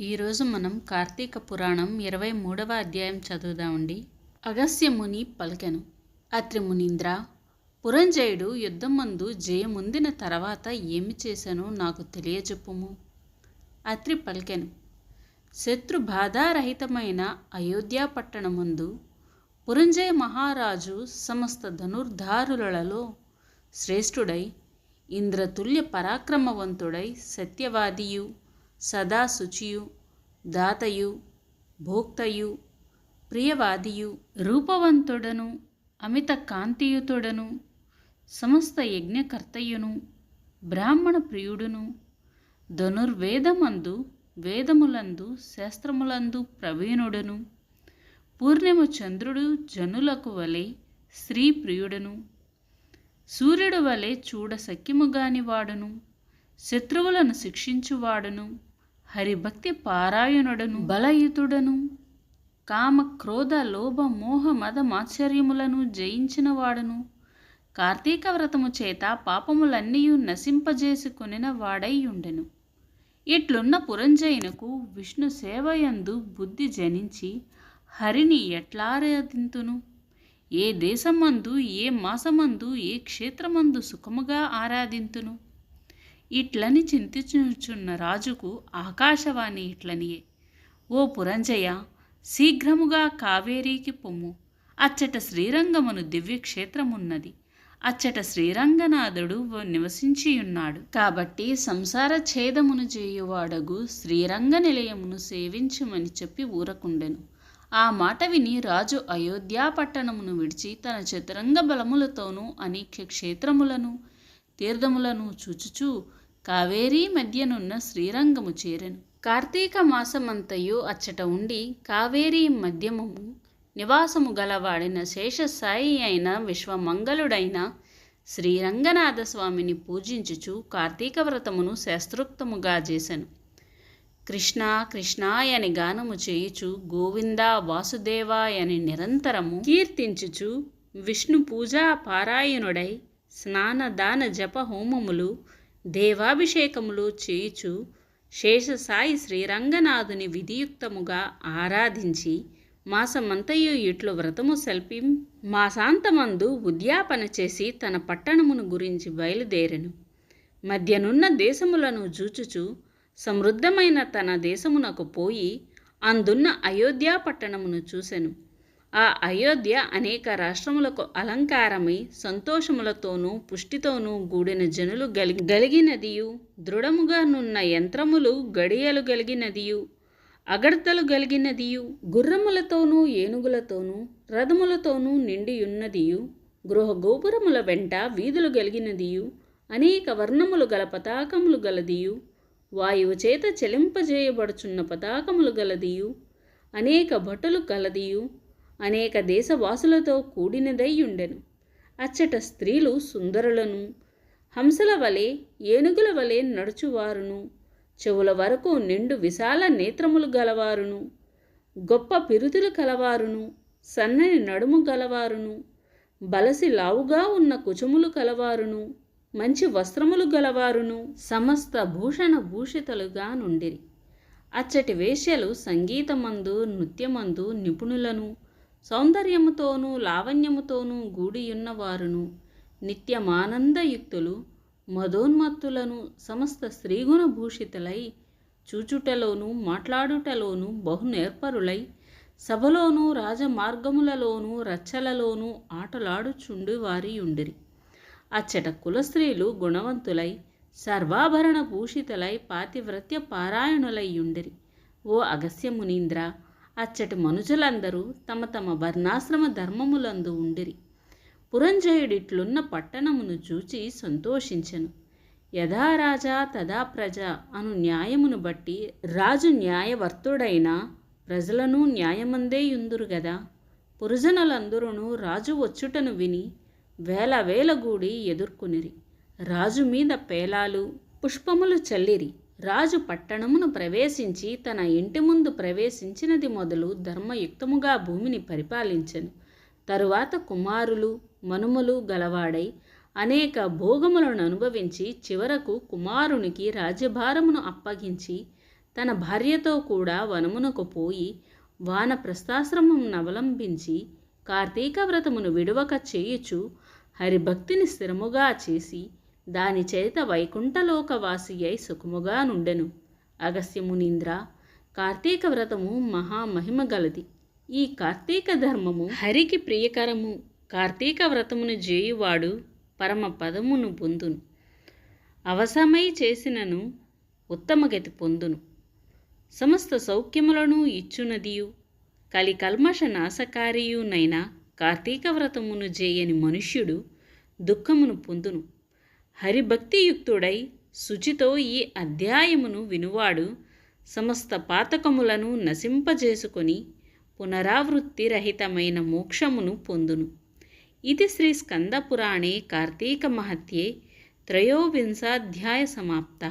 ఈరోజు మనం కార్తీక పురాణం ఇరవై మూడవ అధ్యాయం చదువుదామండి అగస్యముని పలికెను. అత్రి మునీంద్ర పురంజయుడు యుద్ధమందు జయముందిన తర్వాత ఏమి చేశానో నాకు తెలియజెప్పుము. అత్రి పలికెను. శత్రు బాధారహితమైన అయోధ్య పట్టణమందు పురంజయ మహారాజు సమస్త ధనుర్ధారులలో శ్రేష్ఠుడై ఇంద్రతుల్య పరాక్రమవంతుడై సత్యవాదియు. సదా శుచియు దాతయు భోక్తయు ప్రియవాదియు రూపవంతుడను అమిత కాంతియుతుడను సమస్త యజ్ఞకర్తయును బ్రాహ్మణ ప్రియుడును ధనుర్వేదమందు వేదములందు శాస్త్రములందు ప్రవీణుడను పూర్ణిమ చంద్రుడు జనులకు వలె స్త్రీ ప్రియుడను సూర్యుడు వలె చూడ సఖ్యముగానివాడును శత్రువులను శిక్షించువాడును హరిభక్తి పారాయణుడను బలయుతుడను కామ క్రోధ లోభ మోహ మద మాత్సర్యములను జయించిన వాడను కార్తీక వ్రతము చేత పాపములన్నీ నశింపజేసుకొనిన వాడై ఉండెను ఇట్లున్న పురంజయునకు విష్ణు సేవయందు బుద్ధి జనించి హరిని ఎట్లారాధింతును ఏ దేశమందు ఏ మాసమందు ఏ క్షేత్రమందు సుఖముగా ఆరాధింతును? ఇట్లని చింతించుచున్న రాజుకు ఆకాశవాణి ఇట్లనియే ఓ పురంజయ శీఘ్రముగా కావేరీకి పొమ్ము. అచ్చట శ్రీరంగమును దివ్యక్షేత్రమున్నది. అచ్చట శ్రీరంగనాథుడు నివసించియున్నాడు. కాబట్టి సంసార ఛేదమును చేయువాడగు శ్రీరంగ నిలయమును సేవించుమని చెప్పి ఊరకుండెను. ఆ మాట విని రాజు అయోధ్యా పట్టణమును విడిచి తన చతురంగ బలములతోనూ అనేక క్షేత్రములను తీర్థములను చూచుచూ కావేరీ మధ్యనున్న శ్రీరంగము చేరెను. కార్తీక మాసమంతయు అచ్చట ఉండి కావేరీ మధ్యమము నివాసము గలవాడిన శేషసాయి అయిన విశ్వమంగళుడైన శ్రీరంగనాథ స్వామిని పూజించుచు కార్తీక వ్రతమును శాస్త్రోక్తముగా చేశాను కృష్ణ కృష్ణాయని గానము చేయుచు గోవింద వాసుదేవాయని నిరంతరము కీర్తించుచు విష్ణు పూజా పారాయణుడై స్నాన దాన జప హోమములు దేవాభిషేకములు చేయుచు శేషసాయి శ్రీరంగనాథుని విధియుక్తముగా ఆరాధించి మాసమంతయు ఇట్లు వ్రతము సెల్పి. మాసాంతమందు ఉద్యాపన చేసి తన పట్టణమును గురించి బయలుదేరెను. మధ్యనున్న దేశములను జూచుచు సమృద్ధమైన తన దేశమునకు పోయి అందున్న అయోధ్యా పట్టణమును చూసెను. ఆ అయోధ్య అనేక రాష్ట్రములకు అలంకారమై సంతోషములతోనూ పుష్టితోనూ గూడిన జనులు గలి గలిగినదియు. దృఢముగా నున్న యంత్రములు గడియలు గలిగినదియు. అగడ్తలు గలిగినదియు. గుర్రములతోనూ ఏనుగులతోనూ రథములతోనూ నిండియున్నదియు. గృహ గోపురముల వెంట వీధులు గలిగినదియు. అనేక వర్ణములు గల పతాకములు గలదియు. వాయువు చేత చెలింపజేయబడుచున్న పతాకములు గలదియు. అనేక భటులు కలదియు అనేక దేశవాసులతో కూడినదై ఉండెను అచ్చట స్త్రీలు సుందరులను హంసల వలె ఏనుగుల వలె నడుచువారును. చెవుల వరకు నిండు విశాల నేత్రములు గలవారును. గొప్ప పిరుతులు కలవారును. సన్నని నడుము గలవారును. బలసి లావుగా ఉన్న కుచములు కలవారును. మంచి వస్త్రములు గలవారును. సమస్త భూషణ భూషితలుగా నుండిరి. అచ్చటి వేశ్యలు సంగీతమందు నృత్యమందు నిపుణులను సౌందర్యముతోనూ లావణ్యముతోనూ గూడియున్నవారును నిత్యమానందయుక్తులు మధోన్మత్తులను సమస్త స్త్రీగుణ భూషితులై చూచుటలోనూ మాట్లాడుటలోనూ బహునేర్పరులై సభలోనూ రాజమార్గములలోనూ రచ్చలలోనూ ఆటలాడుచుండు వారి ఉండిరి అచ్చట కులస్త్రీలు గుణవంతులై సర్వాభరణ భూషితులై పాతివ్రత్య పారాయణులై ఉండిరి ఓ అగస్య మునీంద్ర అచ్చటి మనుషులందరూ తమ తమ వర్ణాశ్రమ ధర్మములందు ఉండిరి. పురంజయుడిట్లున్న పట్టణమును చూచి సంతోషించెను. యథా రాజా తదా ప్రజ అను న్యాయమును బట్టి రాజు న్యాయవర్తుడైన ప్రజలను న్యాయమందే యుందురు గదా. పురుజనులందరూ రాజు వచ్చుటను విని వేల వేల గూడి ఎదుర్కొనిరి. రాజు మీద పేలాలు పుష్పములు చల్లిరి. రాజు పట్టణమును ప్రవేశించి తన ఇంటి ముందు ప్రవేశించినది మొదలు ధర్మయుక్తముగా భూమిని పరిపాలించను. తరువాత కుమారులు మనుమలు గలవాడై అనేక భోగములను అనుభవించి చివరకు కుమారునికి రాజ్యభారమును అప్పగించి తన భార్యతో కూడా వనమునకు పోయి వానప్రస్థాశ్రమం అవలంబించి కార్తీక వ్రతమును విడువక చేయుచు హరిభక్తిని స్థిరముగా చేసి దాని చేత వైకుంఠలోకవాసి అయి సుఖముగా నుండెను. అగస్త్యమునీంద్ర కార్తీక వ్రతము మహామహిమ గలది. ఈ కార్తీక ధర్మము హరికి ప్రియకరము. కార్తీక వ్రతమును చేయువాడు పరమ పదమును పొందును. అవసమై చేసినను ఉత్తమగతి పొందును. సమస్త సౌఖ్యములను ఇచ్చునదియు. కలి కల్మష నాశకారియునైన కార్తీక వ్రతమును చేయని మనుష్యుడు దుఃఖమును పొందును. హరిభక్తియుక్తుడై శుచితో ఈ అధ్యాయమును వినువాడు సమస్త పాతకములను నశింపజేసుకొని పునరావృత్తి రహితమైన మోక్షమును పొందును. ఇది శ్రీ స్కందపురాణే కార్తీక మహత్యే త్రయోవింశాధ్యాయ సమాప్త.